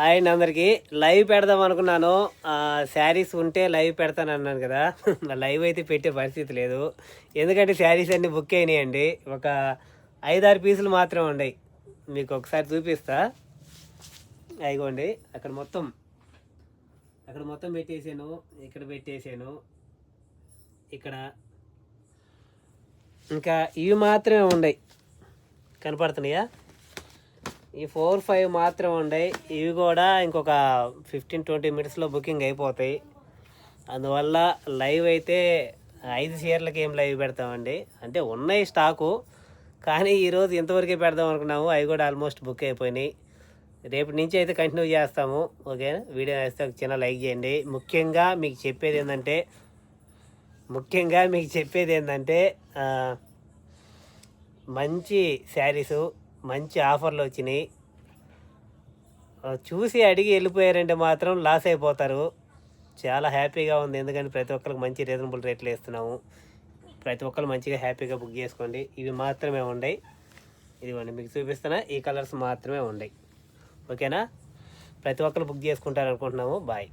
Hi అండి అందరికీ. Live పెడదాం అనుకున్నాను. శారీస్ ఉంటే లైవ్ పెడతాను అన్నాను కదా. లైవ్ అయితే పెట్టే పరిస్థితి లేదు. ఎందుకంటే శారీస్ అన్నీ బుక్ అయినాయండి. ఒక ఐదారు పీసులు మాత్రమే ఉన్నాయి. మీకు ఒకసారి చూపిస్తా. అయిగోండి. అక్కడ మొత్తం అక్కడ మొత్తం పెట్టేసాను. ఇక్కడ పెట్టేసాను. ఇక్కడ ఇంకా ఇవి మాత్రమే ఉన్నాయి. కనపడుతున్నాయా? ఈ ఫోర్ ఫైవ్ మాత్రం ఉన్నాయి ఇవి కూడా ఇంకొక ఫిఫ్టీన్ ట్వంటీ మినిట్స్లో బుకింగ్ అయిపోతాయి. అందువల్ల లైవ్ అయితే ఐదు చీరలకి ఏం లైవ్ పెడతామండి? అంటే ఉన్నాయి స్టాకు. కానీ ఈరోజు ఇంతవరకే పెడదాం అనుకున్నాము. అవి కూడా ఆల్మోస్ట్ బుక్ అయిపోయినాయి. రేపు నుంచి అయితే కంటిన్యూ చేస్తాము. ఓకే? వీడియో వేస్తే ఒక చిన్న లైక్ చేయండి. ముఖ్యంగా మీకు చెప్పేది ఏంటంటే ముఖ్యంగా మీకు చెప్పేది ఏంటంటే మంచి శారీసు మంచి ఆఫర్లు వచ్చినాయి. చూసి అడిగి వెళ్ళిపోయారంటే మాత్రం లాస్ అయిపోతారు. చాలా హ్యాపీగా ఉంది. ఎందుకంటే ప్రతి ఒక్కరికి మంచి రీజనబుల్ రేట్లు ఇస్తున్నాము ప్రతి ఒక్కరు మంచిగా హ్యాపీగా బుక్ చేసుకోండి. ఇవి మాత్రమే ఉన్నాయి ఇదిగోండి మీకు చూపిస్తున్నా ఈ కలర్స్ మాత్రమే ఉన్నాయి ఓకేనా? ప్రతి ఒక్కరు బుక్ చేసుకుంటారు అనుకుంటున్నాము. బాయ్.